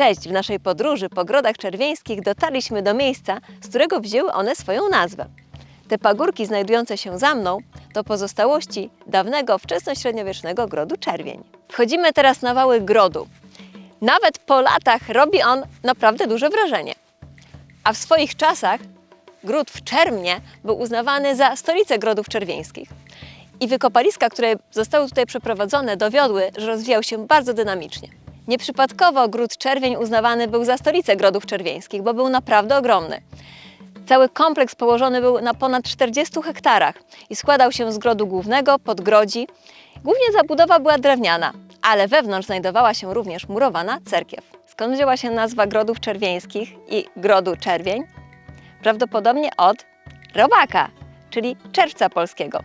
Cześć! W naszej podróży po grodach czerwieńskich dotarliśmy do miejsca, z którego wzięły one swoją nazwę. Te pagórki znajdujące się za mną to pozostałości dawnego wczesnośredniowiecznego grodu czerwień. Wchodzimy teraz na wały grodu. Nawet po latach robi on naprawdę duże wrażenie. A w swoich czasach gród w Czermnie był uznawany za stolicę grodów czerwieńskich. I wykopaliska, które zostały tutaj przeprowadzone, dowiodły, że rozwijał się bardzo dynamicznie. Nieprzypadkowo gród Czerwień uznawany był za stolicę grodów czerwieńskich, bo był naprawdę ogromny. Cały kompleks położony był na ponad 40 hektarach i składał się z grodu głównego, podgrodzi. Głównie zabudowa była drewniana, ale wewnątrz znajdowała się również murowana cerkiew. Skąd wzięła się nazwa grodów czerwieńskich i grodu czerwień? Prawdopodobnie od robaka, czyli czerwca polskiego.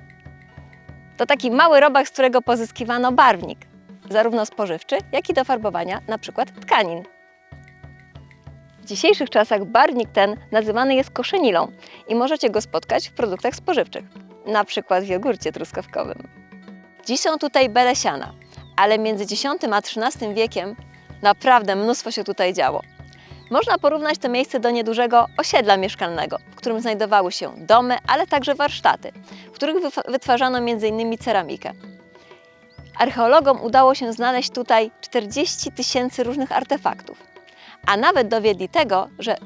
To taki mały robak, z którego pozyskiwano barwnik, zarówno spożywczy, jak i do farbowania np. tkanin. W dzisiejszych czasach barwnik ten nazywany jest koszenilą i możecie go spotkać w produktach spożywczych, np. w jogurcie truskawkowym. Dziś są tutaj belesiana, ale między X a XIII wiekiem naprawdę mnóstwo się tutaj działo. Można porównać to miejsce do niedużego osiedla mieszkalnego, w którym znajdowały się domy, ale także warsztaty, w których wytwarzano m.in. ceramikę. Archeologom udało się znaleźć tutaj 40 tysięcy różnych artefaktów, a nawet dowiedli tego, że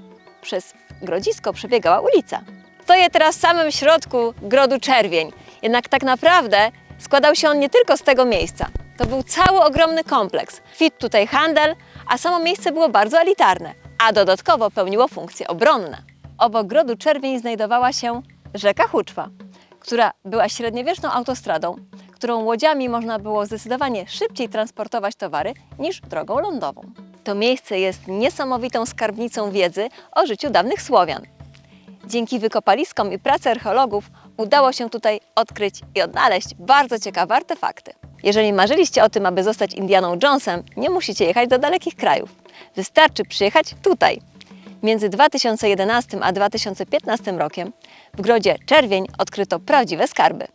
przez grodzisko przebiegała ulica. Stoję teraz w samym środku grodu Czerwień, jednak tak naprawdę składał się on nie tylko z tego miejsca. To był cały ogromny kompleks. Kwit tutaj handel, a samo miejsce było bardzo elitarne, a dodatkowo pełniło funkcje obronne. Obok grodu Czerwień znajdowała się rzeka Huczwa, która była średniowieczną autostradą, którą łodziami można było zdecydowanie szybciej transportować towary niż drogą lądową. To miejsce jest niesamowitą skarbnicą wiedzy o życiu dawnych Słowian. Dzięki wykopaliskom i pracy archeologów udało się tutaj odkryć i odnaleźć bardzo ciekawe artefakty. Jeżeli marzyliście o tym, aby zostać Indianą Jonesem, nie musicie jechać do dalekich krajów. Wystarczy przyjechać tutaj. Między 2011 a 2015 rokiem w grodzie Czerwień odkryto prawdziwe skarby.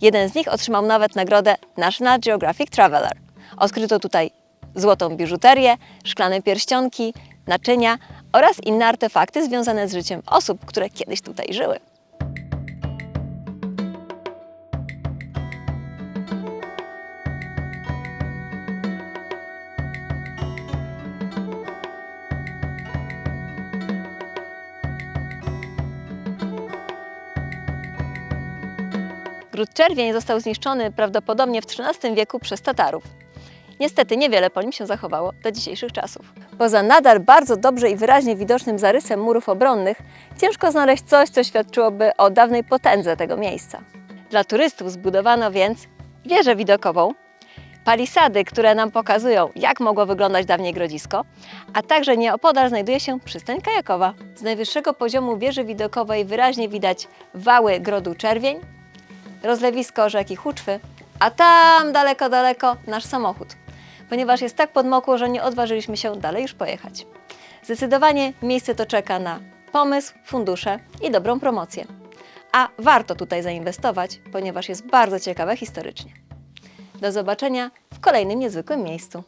Jeden z nich otrzymał nawet nagrodę National Geographic Traveler. Odkryto tutaj złotą biżuterię, szklane pierścionki, naczynia oraz inne artefakty związane z życiem osób, które kiedyś tutaj żyły. Gród Czerwień został zniszczony prawdopodobnie w XIII wieku przez Tatarów. Niestety niewiele po nim się zachowało do dzisiejszych czasów. Poza nadal bardzo dobrze i wyraźnie widocznym zarysem murów obronnych, ciężko znaleźć coś, co świadczyłoby o dawnej potędze tego miejsca. Dla turystów zbudowano więc wieżę widokową, palisady, które nam pokazują, jak mogło wyglądać dawniej grodzisko, a także nieopodal znajduje się przystań kajakowa. Z najwyższego poziomu wieży widokowej wyraźnie widać wały grodu Czerwień, rozlewisko rzeki Huczwy, a tam daleko, daleko nasz samochód, ponieważ jest tak podmokło, że nie odważyliśmy się dalej już pojechać. Zdecydowanie miejsce to czeka na pomysł, fundusze i dobrą promocję. A warto tutaj zainwestować, ponieważ jest bardzo ciekawe historycznie. Do zobaczenia w kolejnym niezwykłym miejscu.